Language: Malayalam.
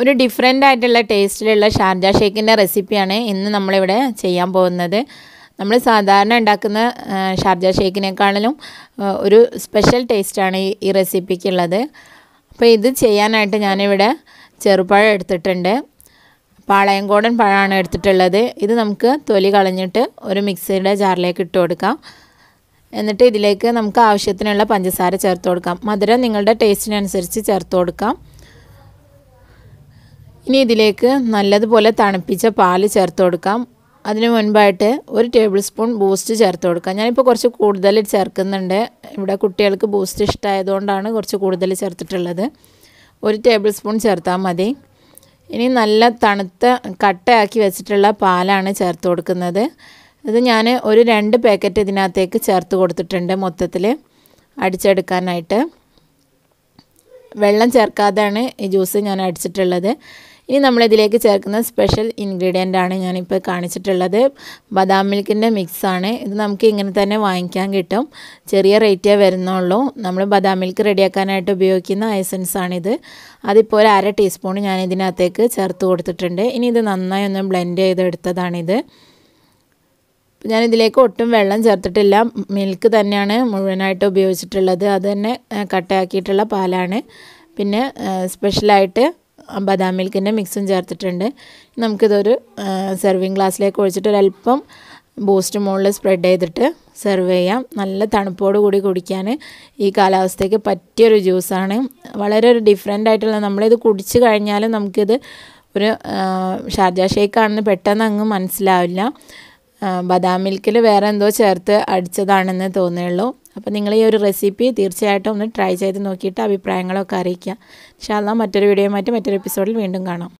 ഒരു ഡിഫറെന്റ് ആയിട്ടുള്ള ടേസ്റ്റിലുള്ള ഷാർജ ഷേക്കിന്റെ റെസിപ്പിയാണ് ഇന്ന് നമ്മളിവിടെ ചെയ്യാൻ പോകുന്നത്. നമ്മൾ സാധാരണ ഉണ്ടാക്കുന്ന ഷാർജ ഷേക്കിനേക്കാളിലും ഒരു സ്പെഷ്യൽ ടേസ്റ്റാണ് ഈ റെസിപ്പിക്കുള്ളത് അപ്പോൾ ഇത് ചെയ്യാനായിട്ട് ഞാനിവിടെ ചെറുപഴം എടുത്തിട്ടുണ്ട്. പാളയംകോടൻ പഴമാണ് എടുത്തിട്ടുള്ളത്. ഇത് നമുക്ക് തൊലി കളഞ്ഞിട്ട് ഒരു മിക്സിയുടെ ജാറിലേക്ക് ഇട്ട് കൊടുക്കാം. എന്നിട്ട് ഇതിലേക്ക് നമുക്ക് ആവശ്യത്തിനുള്ള പഞ്ചസാര ചേർത്ത് കൊടുക്കാം. മധുരം നിങ്ങളുടെ ടേസ്റ്റിനനുസരിച്ച് ചേർത്ത് കൊടുക്കാം. ഇനി ഇതിലേക്ക് നല്ലതുപോലെ തണുപ്പിച്ച പാൽ ചേർത്ത് കൊടുക്കാം. അതിന് മുൻപായിട്ട് ഒരു ടേബിൾ സ്പൂൺ ബൂസ്റ്റ് ചേർത്ത് കൊടുക്കാം. ഞാനിപ്പോൾ കുറച്ച് കൂടുതൽ ചേർക്കുന്നുണ്ട്. ഇവിടെ കുട്ടികൾക്ക് ബൂസ്റ്റ് ഇഷ്ടമായതുകൊണ്ടാണ് കുറച്ച് കൂടുതൽ ചേർത്തിട്ടുള്ളത്. ഒരു ടേബിൾ സ്പൂൺ ചേർത്താൽ മതി. ഇനി നല്ല തണുത്ത കട്ടയാക്കി വെച്ചിട്ടുള്ള പാലാണ് ചേർത്ത് കൊടുക്കുന്നത്. ഇത് ഞാൻ ഒരു രണ്ട് പാക്കറ്റ് ഇതിനകത്തേക്ക് ചേർത്ത് കൊടുത്തിട്ടുണ്ട് മൊത്തത്തിൽ അടിച്ചെടുക്കാനായിട്ട്. വെള്ളം ചേർക്കാതെയാണ് ഈ ജ്യൂസ് ഞാൻ അടിച്ചിട്ടുള്ളത്. ഇനി നമ്മളിതിലേക്ക് ചേർക്കുന്ന സ്പെഷ്യൽ ഇൻഗ്രീഡിയന്റ് ആണ് ഞാനിപ്പോൾ കാണിച്ചിട്ടുള്ളത്. ബദാം മിൽക്കിന്റെ മിക്സാണ് ഇത് നമുക്ക് ഇങ്ങനെ തന്നെ വാങ്ങിക്കാൻ കിട്ടും. ചെറിയ റേറ്റേ വരുന്നുള്ളൂ. നമ്മൾ ബദാം മിൽക്ക് റെഡിയാക്കാനായിട്ട് ഉപയോഗിക്കുന്ന എസൻസ് ആണിത്. അതിപ്പോൾ ഒരു അര ടീസ്പൂൺ ഞാൻ ഇതിനകത്തേക്ക് ചേർത്ത് കൊടുത്തിട്ടുണ്ട്. ഇനി ഇത് നന്നായി ഒന്ന് ബ്ലെൻഡ് ചെയ്തെടുത്തതാണിത്. ഞാൻ ഇതിലേക്ക് ഒട്ടും വെള്ളം ചേർത്തിട്ടില്ല. മിൽക്ക് തന്നെയാണ് മുഴുവനായിട്ട് ഉപയോഗിച്ചിട്ടുള്ളത്. അത് തന്നെ കട്ടയാക്കിയിട്ടുള്ള പാലാണ്. പിന്നെ സ്പെഷ്യലായിട്ട് ബദാം മിൽക്കിന്റെ മിക്സും ചേർത്തിട്ടുണ്ട്. നമുക്കിതൊരു സെർവിങ് ഗ്ലാസ്സിലേക്ക് ഒഴിച്ചിട്ട് ഒരല്പം ബൂസ്റ്റ് മുകളിൽ സ്പ്രെഡ് ചെയ്തിട്ട് സെർവ് ചെയ്യാം. നല്ല തണുപ്പോട് കൂടി കുടിക്കാൻ ഈ കാലാവസ്ഥയ്ക്ക് പറ്റിയൊരു ജ്യൂസാണ് വളരെ ഒരു ഡിഫറെന്റ് ആയിട്ടുള്ള നമ്മളിത് കുടിച്ച് കഴിഞ്ഞാലും നമുക്കിത് ഒരു ഷാർജ ഷേക്കാണെന്ന് പെട്ടെന്ന് അങ്ങ് മനസ്സിലാവില്ല. ബദാം മിൽക്കിൽ വേറെ എന്തോ ചേർത്ത് അടിച്ചതാണെന്ന് തോന്നുകയുള്ളൂ അപ്പോൾ നിങ്ങൾ ഈ ഒരു റെസിപ്പി തീർച്ചയായിട്ടും ഒന്ന് ട്രൈ ചെയ്ത് നോക്കിയിട്ട് അഭിപ്രായങ്ങളൊക്കെ അറിയിക്കുക. ഇൻഷാല്ല മറ്റൊരു വീഡിയോയുമായിട്ട് മറ്റൊരു എപ്പിസോഡിൽ വീണ്ടും കാണാം.